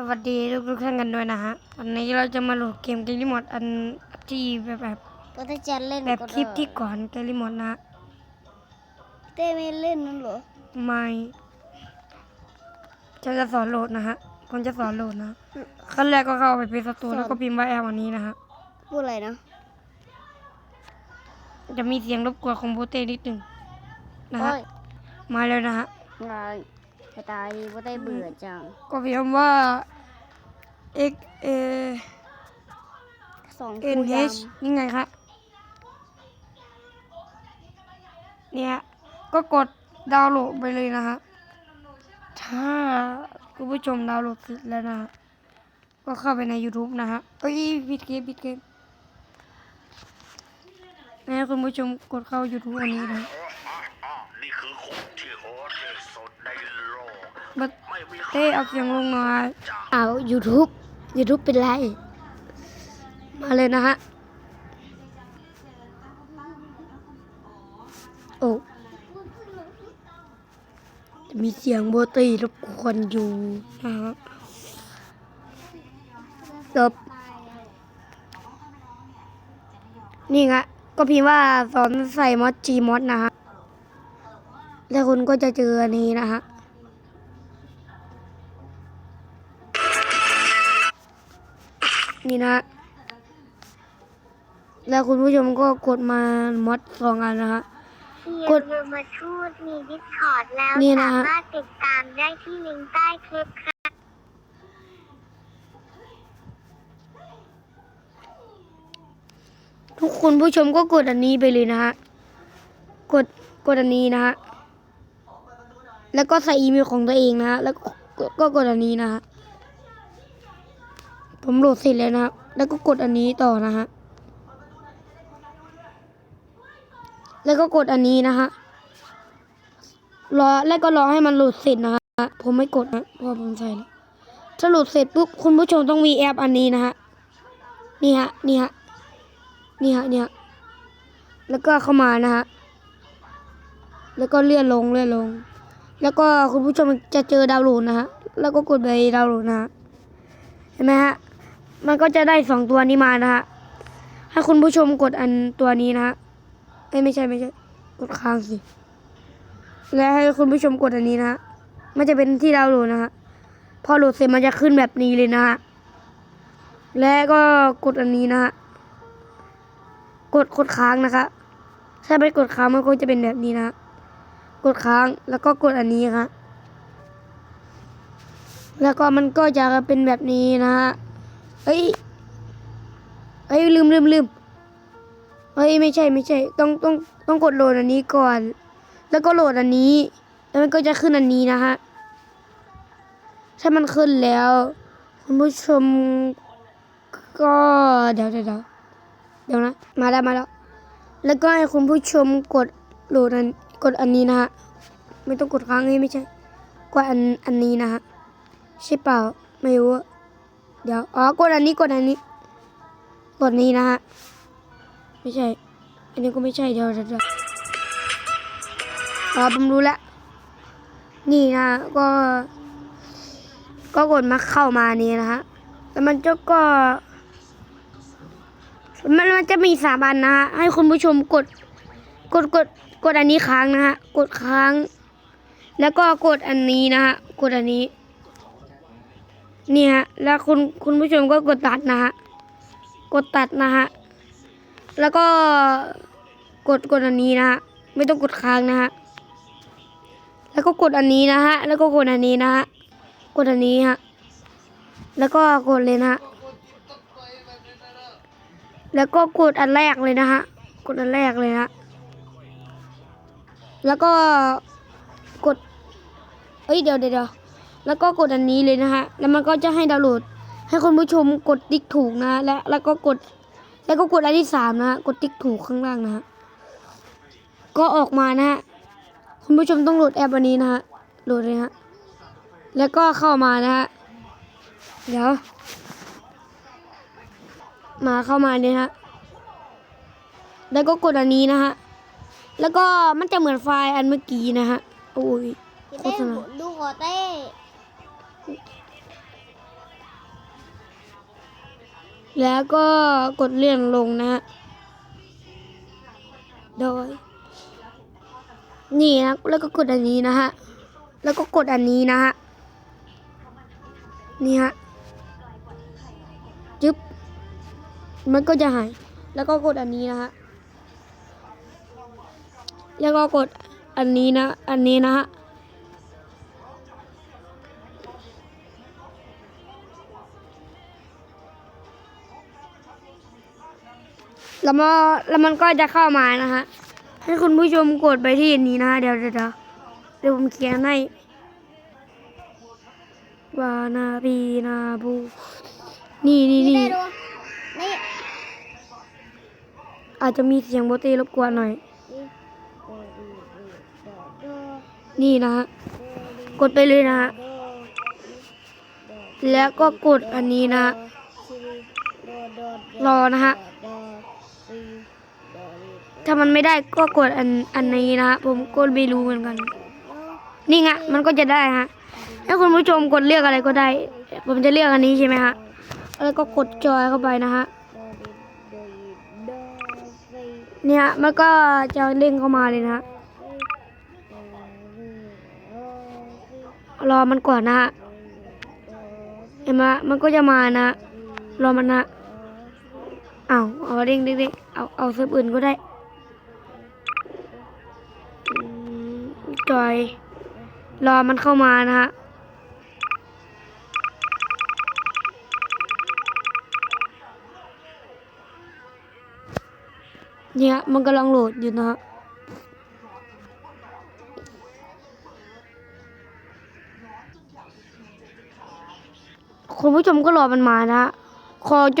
สวัสดีทุกทุกๆท่านกันด้วยนะฮะวันนี้เราจะมาโหลดเกมเกลิมอดอันที่แบบแบบก็ถ้าจะเล่นแบบก็คลิปได้ที่ก่อนเกลิมอดนะเต้ไม่เล่นนั่นเหรอไม่ฉันจะสอนโหลดนะฮะผมจะสอนโหลดนะขั้นแรกก็เข้าไปเพจสตูแล้วก็พิมพ์ว่าแอปวันนี้นะฮะพูดอะไรนะ จะมีเสียงรบกวนของโบเต้นิดหนึ่งนะฮะโอ้ยมาแล้วนะฮะ ไงไปตายดีว่าได้เบื่อจัง ก็พิมพ์ว่า x a สอง n คู่ย h นี่ไงคะเนี่ยก็กดดาวน์โหลดไปเลยนะฮะถ้าคุณผู้ชมดาวน์โหลดเสร็จแล้วนะฮะก็เข้าไปใน YouTube นะฮะเอ้ยผิดเกมผิดเกมนะคุณผู้ชมกดเข้า YouTube อันนี้นะ นี่คือคุกที่โหดที่สุดในโลก บัดไม่มีใครเต้เอาเสียงลงหน่อยำอ้า YouTube YouTube เป็นไร มาเลยนะฮะ โอ้จะมีเสียงโบตีรบกวนอยู่นะฮะจบนี่ไงก็พิมพ์ว่าสอนใส่มอดจีมอดนะฮะแล้วคุณก็จะเจออันนี้นะฮะ นี่นะฮะแล้วคุณผู้ชมก็กดมามอดสองอันนะฮะกกดดมาทูดมีดิสคอร์ดแล้วนี่นะสาฮะมารถติดตามได้ที่ลิงก์ใต้คลิปค่ะทุกคนผู้ชมก็กดอันนี้ไปเลยนะฮะ กด กดอันนี้นะฮะ แล้วก็ใส่อีเมลของตัวเองนะฮะ แล้วก็ก็กดอันนี้นะฮะ ผมโหลดเสร็จแล้วนะครับ แล้วก็กดอันนี้ต่อนะฮะ แล้วก็กดอันนี้นะฮะ รอ แล้วก็รอให้มันโหลดเสร็จนะฮะ ผมไม่กดนะเพราะผมใส่แล้วถ้าโหลดเสร็จปุ๊บคุณผู้ชมต้องมีแอปอันนี้นะฮะ นี่ฮะ นี่ฮะ นี่ฮะ นี่ยแล้วก็เข้ามานะฮะ แล้วก็เลื่อนลงเลื่อนลง แล้วก็คุณผู้ชมจะเจอดาวน์โหลดนะฮะ แล้วก็กดไปดาวน์โหลดนะฮะเห็นไหมฮะ มันก็จะได้สองตัวนี้มานะฮะให้คุณผู้ชมกดอันตัวนี้นะฮะไม่ใช่ไม่ใช่ กดค้างสิ และให้คุณผู้ชมกดอันนี้นะฮะมันจะเป็นที่ดาวน์โหลดนะฮะพอโหลดเสร็จมันจะขึ้นแบบนี้เลยนะฮะและก็กดอันนี้นะฮะกดกดค้างนะคะถ้าไม่กดค้างมันก็จะเป็นแบบนี้นะกดค้างแล้วก็กดอันนี้ครับแล้วก็มันก็จะเป็นแบบนี้นะฮะ เอ้ยเอ้ยลืมลืมลืมเอ้ยไม่ใช่ไม่ใช่ ต้องต้องต้องกดโหลดอันนี้ก่อน แล้วก็โหลดอันนี้ แล้วมันก็จะขึ้นอันนี้นะฮะถ้ามันขึ้นแล้ว คุณผู้ชมก็เดี๋ยวเดี๋ยวเดี๋ยวนะ มาแล้วมาแล้ว แล้วก็ให้คุณผู้ชมกดโหลดอันกดอันนี้นะฮะไม่ต้องกดค้างให้ไม่ใช่กดอันอันนี้นะฮะใช่เปล่าไม่รู้ เดี๋ยว อ๋อกดอันนี้กดอันนี้กดนี้นะฮะ ไม่ใช่ อันนี้ก็ไม่ใช่เดี๋ยวเดี๋ยวเดี๋ยวอ๋อผมรู้แล้วนี่นะก็ ก็กดมาเข้ามานี่นะฮะแล้วมันจะก็ มันมันจะมีสามอันนะฮะให้คุณผู้ชมกด กดกดกดอันนี้ค้างนะฮะกดค้าง แล้วก็กดอันนี้นะฮะกดอันนี้ นี่ฮะ แล้วคุณคุณผู้ชมก็กดตัดนะฮะ กดตัดนะฮะ แล้วก็กดกดอันนี้นะฮะ ไม่ต้องกดค้างนะฮะ แล้วก็กดอันนี้นะฮะ แล้วก็กดอันนี้นะฮะ กดอันนี้ฮะ แล้วก็กดเลยนะฮะ แล้วก็กดอันแรกเลยนะฮะ กดอันแรกเลยนะ แล้วก็กด เอ้ยเดี๋ยวเดี๋ยวเดี๋ยว แล้วก็กดอันนี้เลยนะฮะ แล้วมันก็จะให้ดาวน์โหลด ให้คุณผู้ชมกดติ๊กถูกนะ และแล้วก็กด แล้วก็กดอันที่สามนะฮะ กดติ๊กถูกข้างล่างนะฮะ ก็ออกมานะฮะ คุณผู้ชมต้องโหลดแอปอันนี้นะฮะ โหลดเลยฮะ แล้วก็เข้ามานะฮะ เดี๋ยว มาเข้ามาเนี่ยฮะ แล้วก็กดอันนี้นะฮะ แล้วก็มันจะเหมือนไฟล์อันเมื่อกี้นะฮะ โอ้ยโฆษณาดูขอเต้ แล้วก็กดเลื่อนลงนะโดย นี่นะ แล้วก็กดอันนี้นะฮะ แล้วก็กดอันนี้นะฮะ นี่ฮะจึ๊บ มันก็จะหาย แล้วก็กดอันนี้นะฮะ แล้วก็กดอันนี้นะ อันนี้นะฮะ แล้วมันแล้วมันก็จะเข้ามานะฮะให้คุณผู้ชมกดไปที่อันนี้นะฮะเดี๋ยวเดี๋ยวเดี๋ยวเดี๋ยวผมเขียนให้วานาบีนาบูนี่นี่นี่ได้ดูนี่อาจจะมีเสียงโบตีรบกวนหน่อย นี่โดดีโดโดนี่นะฮะกดไปเลยนะฮะโดแล้วก็กดอันนี้นะฮะซีโดโดรอนะฮะโดซีโดดี ถ้ามันไม่ได้ก็กดอันอันนี้นะฮะผมก็ไม่รู้เหมือนกัน นี่ไงมันก็จะได้ฮะถ้าคุณผู้ชมกดเลือกอะไรก็ได้ ผมจะเลือกอันนี้ใช่ไหมฮะแล้วก็กดจอยเข้าไปนะฮะเนี่ยมันก็จะเด้งเข้ามาเลยนะฮะรอมันก่อนนะฮะเห็นไหมมันก็จะมานะ รอมันนะเอาเอาเด้งเด้งเด้งเอาเอาเซิร์ฟอื่นก็ได้อืม จอย รอมันเข้ามานะฮะเนี่ยมันกำลังโหลดอยู่นะฮะคุณผู้ชมก็รอมันมานะฮะขอจะ